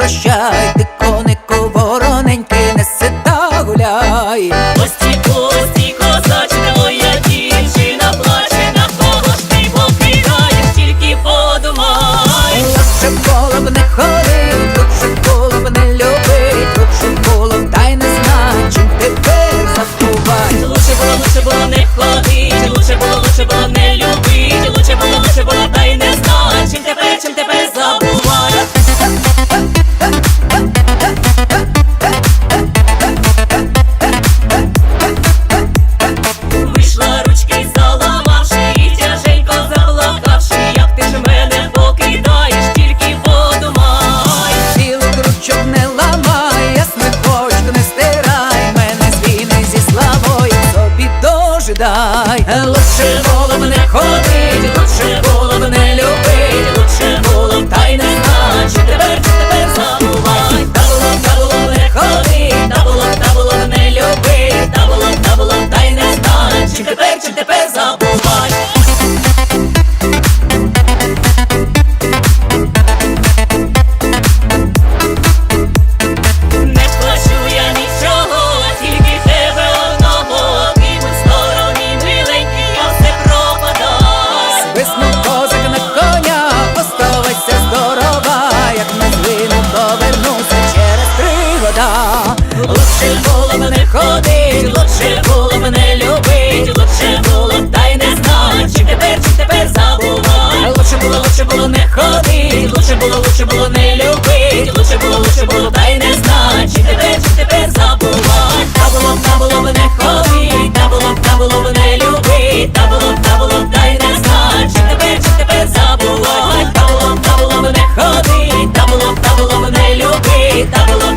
прощай, ти конику вороненький, не сита гуляй. Кості, кості, козачка, моя дівчина плаче, на кого ж ти покидаєш, тільки подумай. Лучше б не ходить, лучше б не любить, лучше було б та й не знать, чим тепер забувай. Лучше було, лучше було не ходить, лучше було, лучше було не дожидай. Лучше ходить, лучше було б не любить, лучше було б та й не знать, чи тепер, чи тепер забувай. Лучше було, лучше було не ходить, лучше було, лучше було не любить, лучше було, лучше було та й не знать, чи тепер, чи тепер забувай. Та було б, та було б не ходить, та було б, та було б не любить, та було б, та було б та й не знать, чи тепер, чи тепер забувай. Та було б, та було б не ходить, та було б, та було б не любить, та було